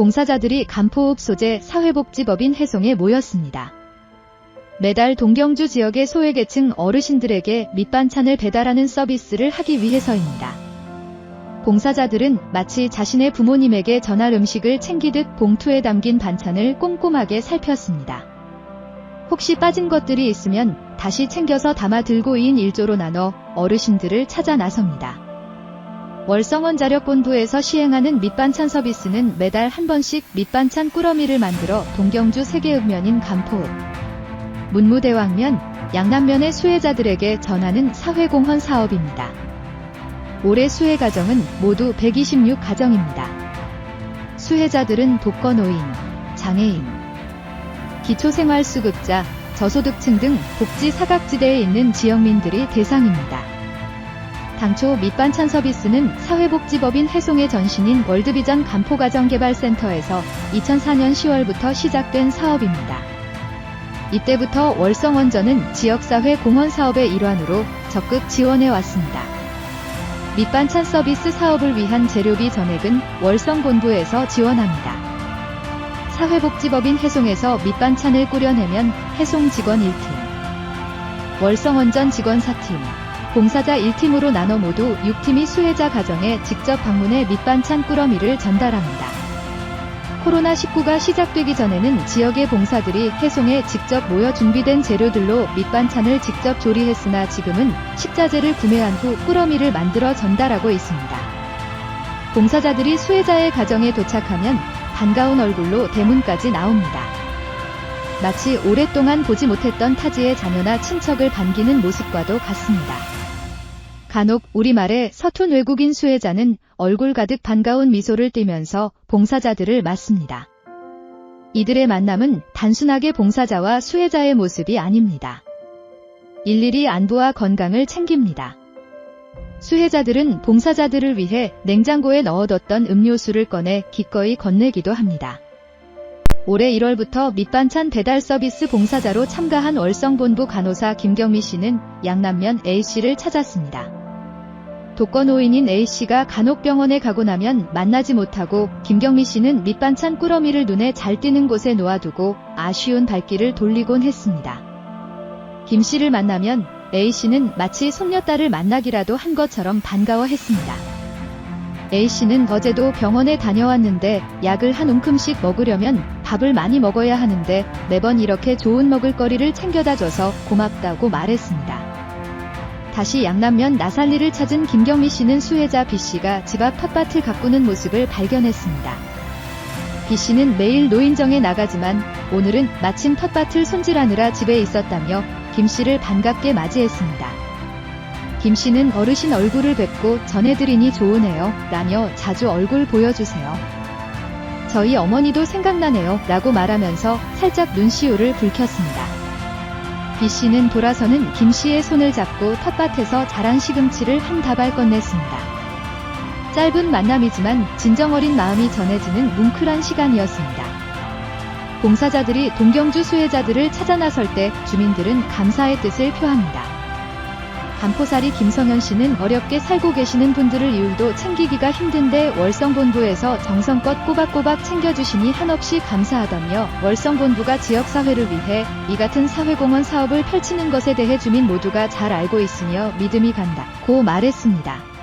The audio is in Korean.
봉사자들이 간포읍 소재 사회복지법인 해송에 모였습니다. 매달 동경주 지역의 소외계층 어르신들에게 밑반찬을 배달하는 서비스를 하기 위해서입니다. 봉사자들은 마치 자신의 부모님에게 전할 음식을 챙기듯 봉투에 담긴 반찬을 꼼꼼하게 살폈습니다. 혹시 빠진 것들이 있으면 다시 챙겨서 담아 들고 2인 1조로 나눠 어르신들을 찾아 나섭니다. 월성원 자력본부에서 시행하는 밑반찬 서비스는 매달 한 번씩 밑반찬 꾸러미를 만들어 동경주 세계읍면인 간포읍, 문무대왕면, 양남면의 수혜자들에게 전하는 사회공헌 사업입니다. 올해 수혜 가정은 모두 126 가정입니다. 수혜자들은 독거노인, 장애인, 기초생활수급자, 저소득층 등 복지 사각지대에 있는 지역민들이 대상입니다. 당초 밑반찬 서비스는 사회복지법인 해송의 전신인 월드비전 간포가정개발센터에서 2004년 10월부터 시작된 사업입니다. 이때부터 월성원전은 지역사회 공헌 사업의 일환으로 적극 지원해 왔습니다. 밑반찬 서비스 사업을 위한 재료비 전액은 월성본부에서 지원합니다. 사회복지법인 해송에서 밑반찬을 꾸려내면 해송 직원 1팀, 월성원전 직원 4팀, 봉사자 1팀으로 나눠 모두 6팀이 수혜자 가정에 직접 방문해 밑반찬 꾸러미를 전달합니다. 코로나19가 시작되기 전에는 지역의 봉사들이 해송에 직접 모여 준비된 재료들로 밑반찬을 직접 조리했으나 지금은 식자재를 구매한 후 꾸러미를 만들어 전달하고 있습니다. 봉사자들이 수혜자의 가정에 도착하면 반가운 얼굴로 대문까지 나옵니다. 마치 오랫동안 보지 못했던 타지의 자녀나 친척을 반기는 모습과도 같습니다. 간혹 우리말의 서툰 외국인 수혜자는 얼굴 가득 반가운 미소를 띠면서 봉사자들을 맞습니다. 이들의 만남은 단순하게 봉사자와 수혜자의 모습이 아닙니다. 일일이 안부와 건강을 챙깁니다. 수혜자들은 봉사자들을 위해 냉장고에 넣어뒀던 음료수를 꺼내 기꺼이 건네기도 합니다. 올해 1월부터 밑반찬 배달 서비스 봉사자로 참가한 월성본부 간호사 김경미 씨는 양남면 A씨를 찾았습니다. 독거노인인 A씨가 간혹병원에 가고 나면 만나지 못하고 김경미 씨는 밑반찬 꾸러미를 눈에 잘 띄는 곳에 놓아두고 아쉬운 발길을 돌리곤 했습니다. 김 씨를 만나면 A씨는 마치 손녀딸을 만나기라도 한 것처럼 반가워했습니다. A씨는 어제도 병원에 다녀왔는데 약을 한 움큼씩 먹으려면 밥을 많이 먹어야 하는데 매번 이렇게 좋은 먹을거리를 챙겨다 줘서 고맙다고 말했습니다. 다시 양남면 나살리를 찾은 김경미 씨는 수혜자 B 씨가 집 앞 텃밭을 가꾸는 모습을 발견했습니다. B 씨는 매일 노인정에 나가지만 오늘은 마침 텃밭을 손질하느라 집에 있었다며 김 씨를 반갑게 맞이했습니다. 김 씨는 어르신 얼굴을 뵙고 전해드리니 좋으네요. 라며 자주 얼굴 보여주세요. 저희 어머니도 생각나네요. 라고 말하면서 살짝 눈시울을 붉혔습니다. B 씨는 돌아서는 김 씨의 손을 잡고 텃밭에서 자란 시금치를 한 다발 건넸습니다. 짧은 만남이지만 진정 어린 마음이 전해지는 뭉클한 시간이었습니다. 봉사자들이 동경주 수혜자들을 찾아 나설 때 주민들은 감사의 뜻을 표합니다. 간포사리 김성현 씨는 어렵게 살고 계시는 분들을 이웃도 챙기기가 힘든데 월성본부에서 정성껏 꼬박꼬박 챙겨주시니 한없이 감사하다며 월성본부가 지역사회를 위해 이 같은 사회공헌 사업을 펼치는 것에 대해 주민 모두가 잘 알고 있으며 믿음이 간다. 고 말했습니다.